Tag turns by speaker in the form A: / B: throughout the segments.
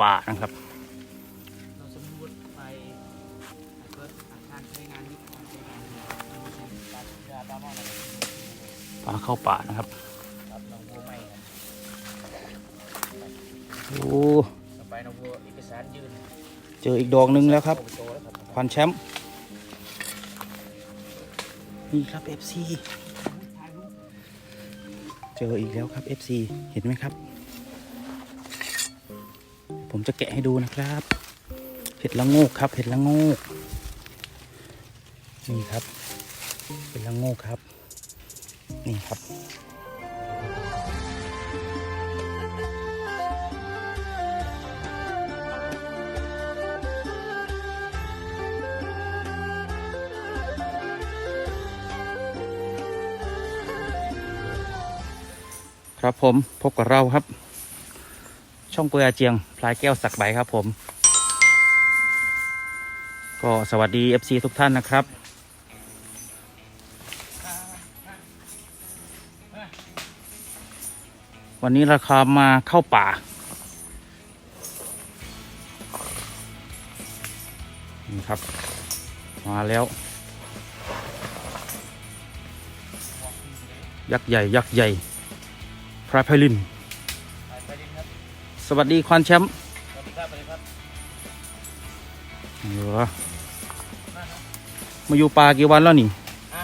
A: ป่านะครับ
B: ปลาเข้า
A: ป่านะครับโอ้
B: เจ
A: ออีกดอกนึ่งแล้วครับ
B: ค
A: วันแชมป์นี่ครับ FC เจออีกแล้วครับ FC เห็นไหมครับ ผมจะแกะให้ดูนะครับเห็ดละโงกครับเห็ดละโงกนี่ครับเห็ดละโงกครับ นี่ครับครับผมพบกับเราครับ ช่องเปืออาเจียงพลายแก้วสักใบครับผม ก็สวัสดี FC ทุกท่านนะครับ วันนี้ราคามาเข้าป่านี่ครับ มาแล้ว ยักษ์ใหญ่ ยักษ์ใหญ่ พรายไพลิน สวัสดีควานแชมป์
B: สวัสดีครับสวัสดีครับ
A: เหรอมาอยู่ป่ากี่วันแล้วนี่
B: ฮะ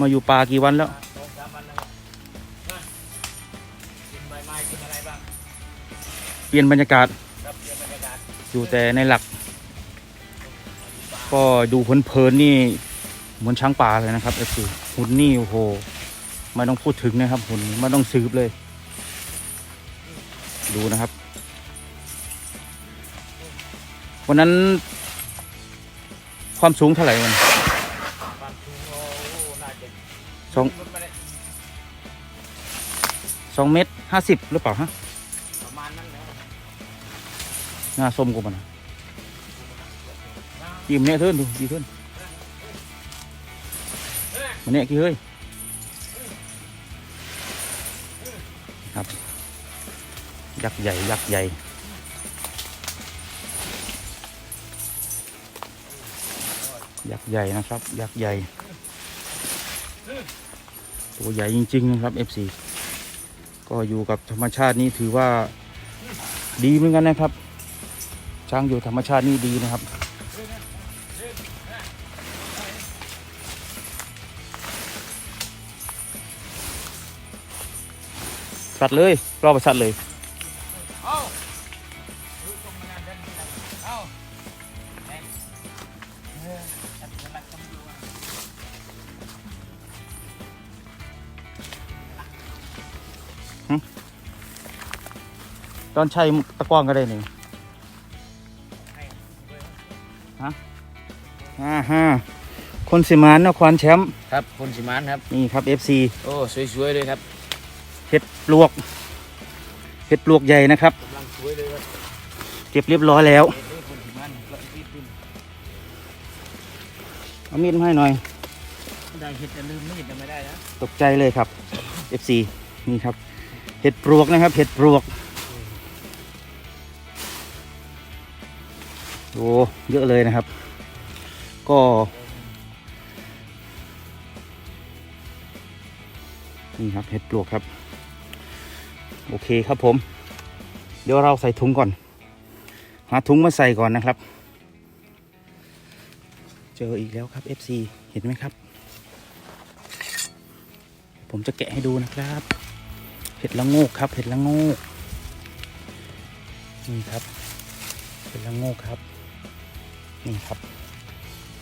A: มาอยู่ป่ากี่วันแล้ว
B: มาสองสามวันนะครับมากินใบไม้กินอะไรบ้าง
A: เปลี่ยนบรรยากาศ
B: ครับเปลี่ยนบรรยากาศ
A: อยู่แต่ในหลัก ก็ดูเพลินๆนี่เหมือนช้างป่าเลยนะครับเอฟซีหุ่นนี่โอ้โหไม่ต้องพูดถึงนะครับหุ่นนี้ไม่ต้องสืบเลย ดูนะครับ วันนั้น ความสูงเท่าไหร่มัน
B: ความสูงโอ้น่าจะ
A: สองสองเมตรห้าสิบหรือเปล่าฮะ
B: ประมาณนั้นนะครับ
A: หน้าส้มกูมันยิ้มเนี่ยเทินดูดีเทินมันเนี่ยกี่เฮ้ยครับ ยักษ์ใหญ่ ยักษ์ใหญ่ ยักษ์ใหญ่นะครับ ยักษ์ใหญ่ ตัวใหญ่จริง ๆ นะครับ FC ก็อยู่กับธรรมชาตินี่ถือว่าดีเหมือนกันนะครับ ช้างอยู่ธรรมชาตินี่ดีนะครับสัตว์เลยรอบสัตว์เลย
B: ตอ
A: นใช้ตะกร้องก็ได้นี่
B: ให้ด้วย
A: อ่าฮะคนสิมานนครแชมป์
B: ครับคุณสิมานครับ
A: นี่ครับ FC
B: โอ้สวยๆเลยครับ
A: เห็ดปลวกเห็ดปลวกใหญ่นะครับ
B: กำลังสวยเลยครับ
A: เก็บเรียบร้อยแล้ว
B: เอ้ยคุณสิมานก็อีกนิด
A: เอามีดมาให้หน่อย
B: ไม่ได้เห็ดจะลืมไม่เห็ดจะไม่ได้นะ
A: ตกใจเลยครับ FC นี่ครับเห็ดปลวกนะครับเห็ดปลวก โอ้เยอะเลยนะครับ ก็ นี่ครับเห็ดปลวกครับ โอเคครับผม เดี๋ยวเราใส่ถุงก่อน หาถุงมาใส่ก่อนนะครับ เจออีกแล้วครับ FC เห็นไหมครับ ผมจะแกะให้ดูนะครับเห็ดละโงกครับเห็ดละโงกนี่ครับเห็ดละโงกครับ นี่ครับ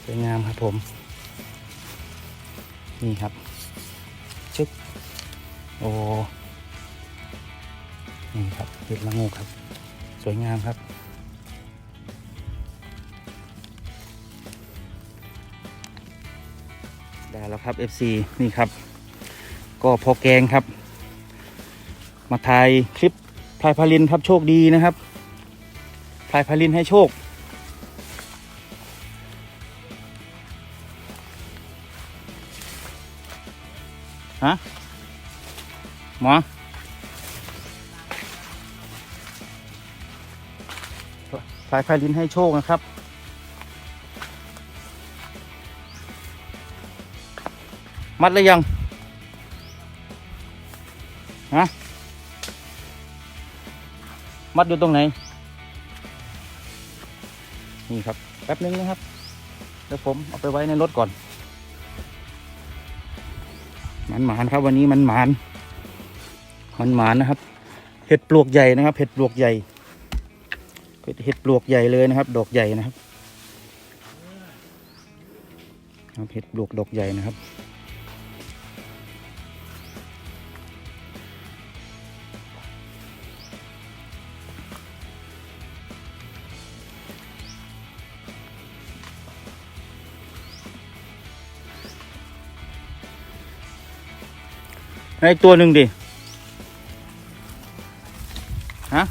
A: สวยงามครับผม นี่ครับ ชึบโอ้นี่ครับเห็ดละงกครับ สวยงามครับ ได้แล้วครับ FC นี่ครับ ก็พอแกงครับ มาถ่ายคลิปพลายพาลินครับโชคดีนะครับพลายพาลินให้โชค ฮะหมอพลายพายลินให้โชคนะครับ มัดแล้วยัง ฮะ มัดอยู่ตรงไหน นี่ครับ แป๊บนึงนะครับ เดี๋ยวผมเอาไปไว้ในรถก่อน มันหมานครับ วันนี้มันหมานมันหมานนะครับ เห็ดปลวกใหญ่นะครับ เห็ดปลวกใหญ่เห็ดปลวกใหญ่เลยนะครับ ดอกใหญ่นะครับเห็ดปลวกดอกใหญ่นะครับ อีกตัวหนึ่งดิฮะ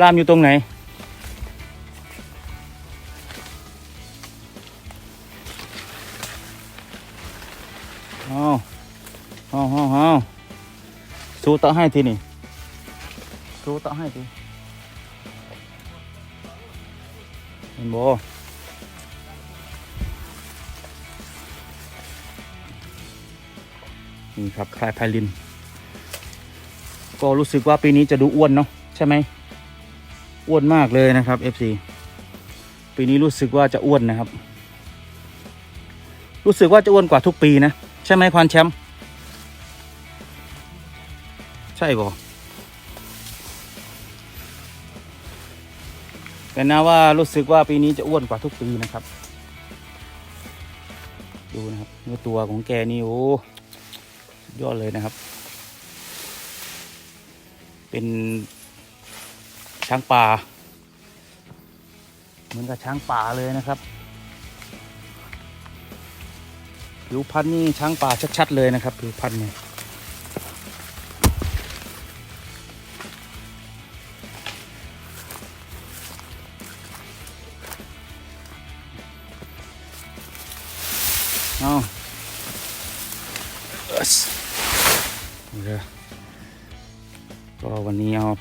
A: ล่ามอยู่ตรงไหน เอาเอาเอาเอาสู้ต่อให้ทีนี่สู้ต่อให้ทีเห็นบ่ นี่ครับพลายพลิน ก็รู้สึกว่าปีนี้จะดูอ้วนเนาะใช่ไหมอ้วนมากเลยนะครับ FC ปีนี้รู้สึกว่าจะอ้วนนะครับ รู้สึกว่าจะอ้วนกว่าทุกปีนะใช่ไหมควานแชมป์ใช่บ่แต่นะว่ารู้สึกว่าปีนี้จะอ้วนกว่าทุกปีนะครับ ดูนะครับเนื้อตัวของแกนี่โอ้ ยอดเลยนะครับ เป็นช้างป่า เหมือนกับช้างป่าเลยนะครับผิวพันธุ์นี่ช้างป่าชัดๆเลยนะครับผิวพันธุ์เนี่ย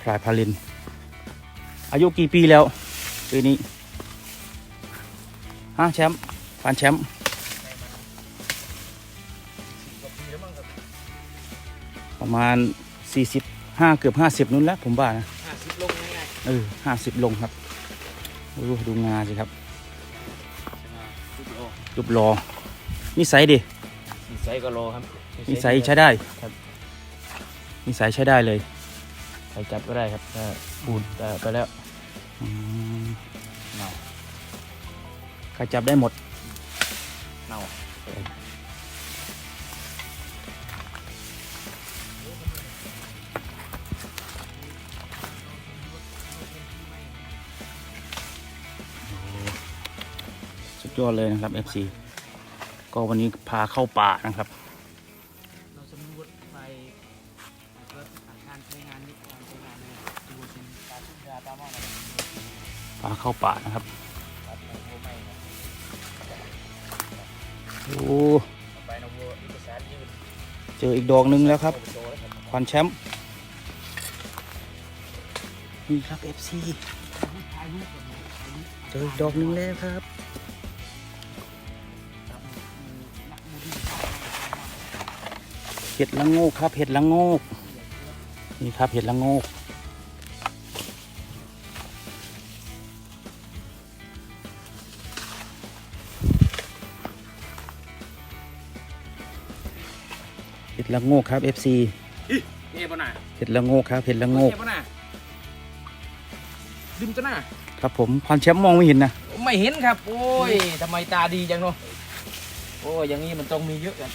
A: ลายพาลิน อายุกี่ปีแล้วปีนี้ฮะแชมป์ผ่านแชมป์ประมาณ 45 เกือบ 50นู้นแล้วผมว่านะ
B: ห้าสิบลงง่าย
A: เออห้าสิบลงครับโอ้ดูงาสิครับ
B: ๆทุกโล
A: จุบรอนิสัยดิ
B: นิสัยก็โลครับ
A: นิสัยใช้ได้
B: ครับ
A: นิสัยใช้ได้เลย
B: ใคร จับก็ได้ครับถ้าพูดแต่ไปแล้ว
A: อืม
B: เน่า
A: ใครจับได้หมด
B: เน่า
A: สุดยอดเลยนะครับ FC ก็วันนี้พาเข้าป่านะครับ
B: เข้า
A: ป่านะครับ
B: ครับโวัวไม่ครับ
A: โอ้
B: ต่อไปนะวัวอีกสารยืด
A: เจออีกดอกหนึงแล้วครับ
B: โตแล้วครับ
A: ควันแชมป์นี่ครับ FC
B: ถ่ายรูปก่อนนะถ่ายรูป
A: เจออีกดอกหนึงแล้วครับ
B: ครับนักมูดี
A: เห็ดละโงกครับเห็ดละโงกนี่ครับเห็ดละโงก ดละโงกครับ FC
B: เอ๊ะปะน่ะ
A: เห็ดละโงกครับเห็ดละโงก
B: เอปะน่ะดึมตัวน่ะ
A: ครับผมควันแชมป์มองไม่เห็นนะ
B: ไม่เห็นครับ โอ้ยทำไมตาดีจังเนาะโอ้ยอย่างนี้มันต้องมีเยอะกัน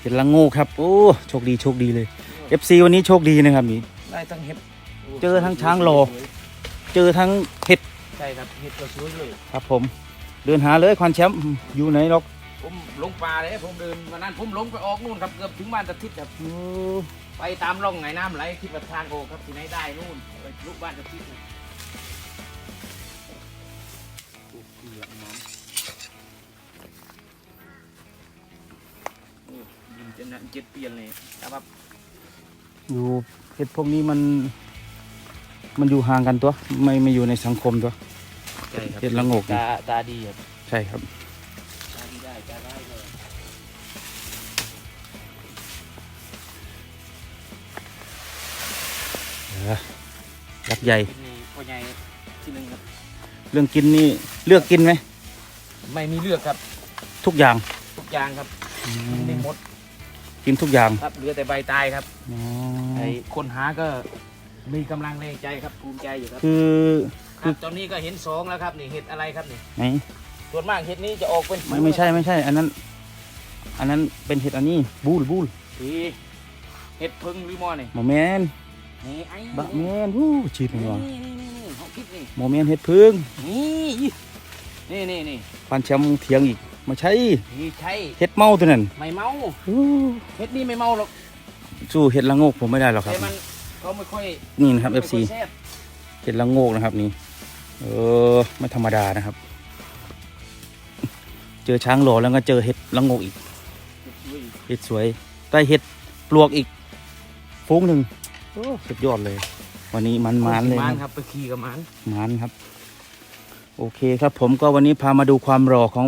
A: เห็ดละโงกครับโอ้โชคดีโชคดีเลย FC วันนี้โชคดีนะครับนี่
B: ได้ทั้งเห็ด
A: เจอทั้งช้างโลเจอทั้งเห็ด
B: ใช่ครับเห็ดก็สวยเลย
A: ครับผมเดินหาเลยควันแชมป์อยู่ไหนหรอก
B: ผมหลงป่าเลยผมเดินวันนั้นผมหลงไปออกนู่นครับเกือบถึงบ้านตะทิศครับ
A: โอ้
B: ไปตามร่องไหนน้ำไหลคิดว่าทางออกครับที่ไหนได้นู่นไปลุกบ้านตะทิศนะโอ้เกือบน้ำโอ้ยิงจะนั่นเจ็ดเปลี่ยนเลยแต่ว่า
A: อยู่เห็ดพวกนี้มัน มันอยู่ห่างกันตัว ไม่ไม่อยู่ในสังคมตัว
B: ใช่ครับ
A: เห็ดละโงกนี่
B: ตาตาดีครับ
A: ใช่ครับ รักใหญ่
B: นี่พ่อใหญ่ที่หนึ่งครับ
A: เรื่องกินนี่เลือกกินไหม
B: ไม่มีเลือกครับ
A: ทุกอย่าง
B: ทุกอย่างครับกินได้หมด
A: กินทุกอย่าง
B: ครับเหลือแต่ใบตายครับ
A: อ๋อ
B: ไอ้คนหาก็มีกำลังแรงใจครับภูมิใจอยู่ครับ
A: คือ
B: ครับตอนนี้ก็เห็นสองแล้วครับนี่เห็ดอะไรครับนี่
A: ไหน
B: ส่วนมากเห็ดนี้จะออกเป็น
A: ไม่ไม่ใช่ไม่ใช่ อันนั้น อันนั้นเป็นเห็ดอันนี้บูลบูล
B: สีเห็ดพึ่งหรือมอนี่
A: โมเมน
B: นี่ไอ้
A: บะเมนวู้ชีดเล
B: นี่
A: ยว่ะ
B: นี่นี่นี่เขาคิดนี่
A: โมเมนเห็ดพึ่ง
B: นี่นี่นี่นี่
A: ปานแชมป์เถียงอีกมาใช่
B: นี่ใช่
A: เห็ดเมาตัวนั้น
B: ไม่เมา
A: อู้
B: เห็ดนี่ไม่เมาหรอก
A: สู้เห็ดละโงกผมไม่ได้หรอกครับ
B: แต่มันเขาไม่ค่อย
A: นี่นะครับ
B: ไม่
A: FC
B: ค่อยแซ่บ
A: เห็ดละโงกนะครับนี่เออไม่ธรรมดานะครับ เจอช้างหล่อแล้วก็เจอเห็ดละโงกอีก
B: อุ้ย
A: เห็ดสวยได้เห็ดปลวกอีกฟุ้งหนึ่ง โอ้สุดยอดเลย วันนี้มันมันๆเลย
B: มัน
A: นะ
B: ครับไปขี่กับมัน
A: มันครับ โอเคครับ ผมก็วันนี้พามาดูความรอของ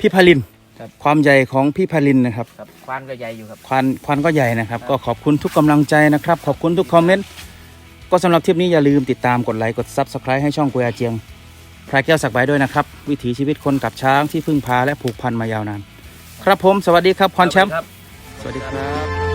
A: พี่พาลินความใหญ่ของพี่พาลินนะครับ
B: ครับควานก็ใหญ่อยู่ครับ
A: ควันควันก็ใหญ่นะครับ
B: ครับ
A: ก็ขอบคุณทุกกำลังใจนะครับ ขอบคุณทุกคอมเมนต์ก็สำหรับทริปนี้อย่าลืมติดตามกดไลค์กด Subscribe ให้ช่องกุยอาเจียงพระแก้วสักใบด้วยนะครับ วิถีชีวิตคนกับช้างที่พึ่งพาและผูกพันมายาวนาน ครับผม สวัสดีครับพรแชมป์
B: ครับ
A: สวัสดีครับ